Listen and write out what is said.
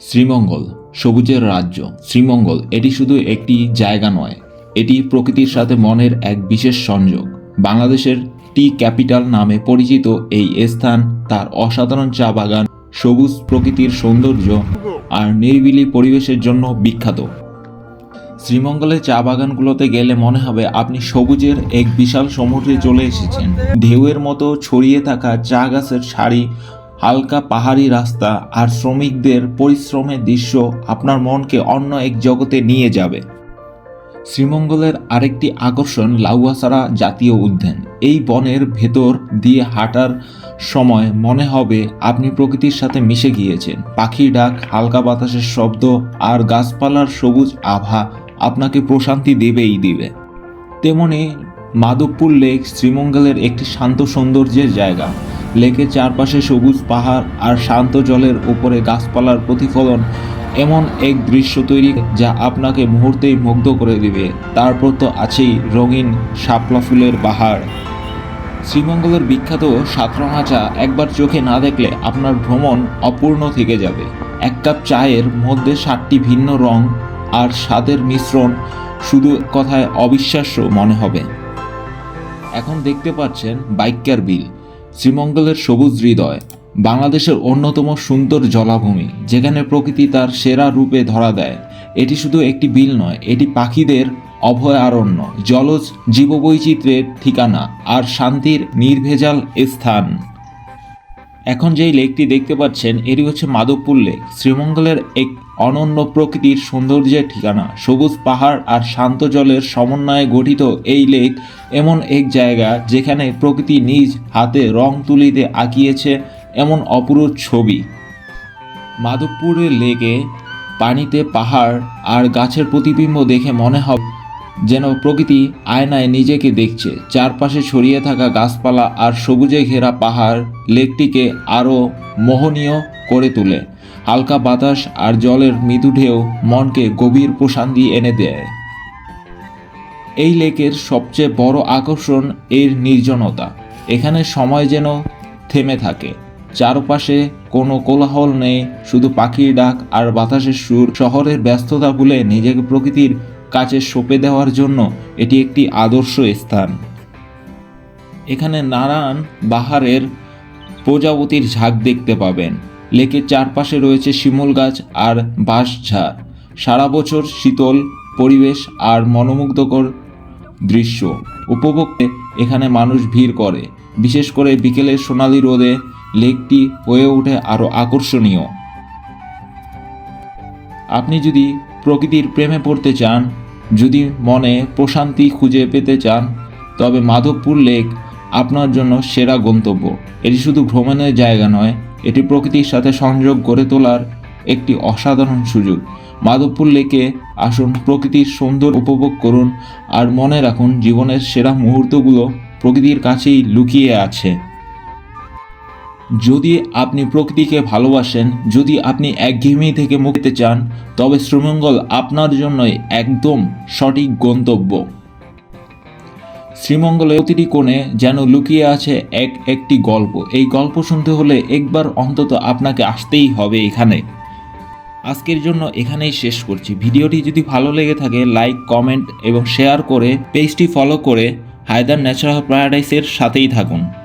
শ্রীমঙ্গল, সবুজের রাজ্য। শ্রীমঙ্গল, এটি শুধু একটি জায়গা নয়, এটি প্রকৃতির সাথে মনের এক বিশেষ সংযোগ। বাংলাদেশের টি ক্যাপিটাল নামে পরিচিত এই স্থান তার অসাধারণ চা বাগান, সবুজ প্রকৃতির সৌন্দর্য আর নিরিবিলি পরিবেশের জন্য বিখ্যাত। শ্রীমঙ্গলের চা বাগানগুলোতে গেলে মনে হবে আপনি সবুজের এক বিশাল সমুদ্রে চলে এসেছেন। ঢেউয়ের মতো ছড়িয়ে থাকা চা গাছের সারি হালকা পাহাড়ি রাস্তা আর শ্রমিকদের পরিশ্রমের দৃশ্য আপনার মনকে অন্য এক জগতে নিয়ে যাবে। শ্রীমঙ্গলের আরেকটি আকর্ষণ লাউয়াসারা জাতীয় উদ্যান। এই বনের ভেতর দিয়ে হাঁটার সময় মনে হবে আপনি প্রকৃতির সাথে মিশে গিয়েছেন। পাখির ডাক, হালকা বাতাসের শব্দ আর গাছপালার সবুজ আভা আপনাকে প্রশান্তি দেবেই দিবে। তেমনি মাধবপুর লেক শ্রীমঙ্গলের একটি শান্ত সৌন্দর্যের জায়গা। লেকের চারপাশে সবুজ পাহাড় আর শান্ত জলের উপরে গাছপালার প্রতিফলন এমন এক দৃশ্য তৈরি যা আপনাকে মুহূর্তেই মুগ্ধ করে দিবে। তারপর তো আছেই রঙিন শাপলা ফুলের বাহার। শ্রীমঙ্গলের বিখ্যাত সাতরঙা চা একবার চোখে না দেখলে আপনার ভ্রমণ অপূর্ণ থেকে যাবে। এক কাপ চায়ের মধ্যে সাতটি ভিন্ন রং আর স্বাদের মিশ্রণ শুধু কথায় অবিশ্বাস্য মনে হবে। এখন দেখতে পাচ্ছেন বাইকার বিল। শ্রীমঙ্গলের সবুজ হৃদয়, বাংলাদেশের অন্যতম সুন্দর জলাভূমি, যেখানে প্রকৃতি তার সেরা রূপে ধরা দেয়। এটি শুধু একটি বিল নয়, এটি পাখিদের অভয়ারণ্য, জলজ জীববৈচিত্র্যের ঠিকানা আর শান্তির নির্ভেজাল স্থান। এখন যেই লেকটি দেখতে পাচ্ছেন, এটি হচ্ছে মাধবপুর লেক। শ্রীমঙ্গলের এক অনন্য প্রকৃতির সৌন্দর্যের ঠিকানা। সবুজ পাহাড় আর শান্ত জলের সমন্বয়ে গঠিত এই লেক এমন এক জায়গা যেখানে প্রকৃতি নিজ হাতে রং তুলিতে আঁকিয়েছে এমন অপরূপ ছবি। মাধবপুরের লেকে পানিতে পাহাড় আর গাছের প্রতিবিম্ব দেখে মনে হবে যেন প্রকৃতি আয়নায় নিজেকে দেখছে। চারপাশে ছড়িয়ে থাকা গাছপালা আর সবুজে ঘেরা পাহাড় লেকটিকে আরও মোহনীয় করে তোলে। হালকা বাতাস আর জলের মৃদু ঢেউ মনকে গভীর প্রশান্তি এনে দেয়। এই লেকের সবচেয়ে বড় আকর্ষণ এর নির্জনতা। এখানে সময় যেন থেমে থাকে। চারপাশে কোনো কোলাহল নেই, শুধু পাখির ডাক আর বাতাসের সুর। শহরের ব্যস্ততা ভুলে নিজেকে প্রকৃতির কাছে সঁপে দেওয়ার জন্য এটি একটি আদর্শ স্থান। এখানে নানান বাহারের প্রজাপতির ঝাঁক দেখতে পাবেন। লেকের চারপাশে রয়েছে শিমুল গাছ আর বাঁশঝাড় সারা বছর শীতল পরিবেশ আর মনোমুগ্ধকর দৃশ্য। উপভোগে এখানে মানুষ ভিড় করে। বিশেষ করে বিকেলের সোনালি রোদে লেকটি হয়ে ওঠে আরও আকর্ষণীয়। আপনি যদি প্রকৃতির প্রেমে পড়তে চান, যদি মনে প্রশান্তি খুঁজে পেতে চান, তবে মাধবপুর লেক আপনার জন্য সেরা গন্তব্য। এটি শুধু ভ্রমণের জায়গা নয়, এটি প্রকৃতির সাথে সংযোগ গড়ে তোলার একটি অসাধারণ সুযোগ। মাধবপুর লেকে আসুন, প্রকৃতির সৌন্দর্য উপভোগ করুন, আর মনে রাখুন, জীবনের সেরা মুহূর্তগুলো প্রকৃতির কাছেই লুকিয়ে আছে। যদি আপনি প্রকৃতিকে ভালোবাসেন, যদি আপনি একঘেয়েমি থেকে মুক্তি চান, তবে শ্রীমঙ্গল আপনার জন্যই একদম সঠিক গন্তব্য। শ্রীমঙ্গলের প্রতিটি কোণে যেন লুকিয়ে আছে এক একটি গল্প। এই গল্প শুনতে হলে একবার অন্তত আপনাকে আসতেই হবে এখানে। আজকের জন্য এখানেই শেষ করছি। ভিডিওটি যদি ভালো লেগে থাকে, লাইক, কমেন্ট এবং শেয়ার করে, পেজটি ফলো করে হায়দার ন্যাচারাল প্যারাডাইসের সাথেই থাকুন।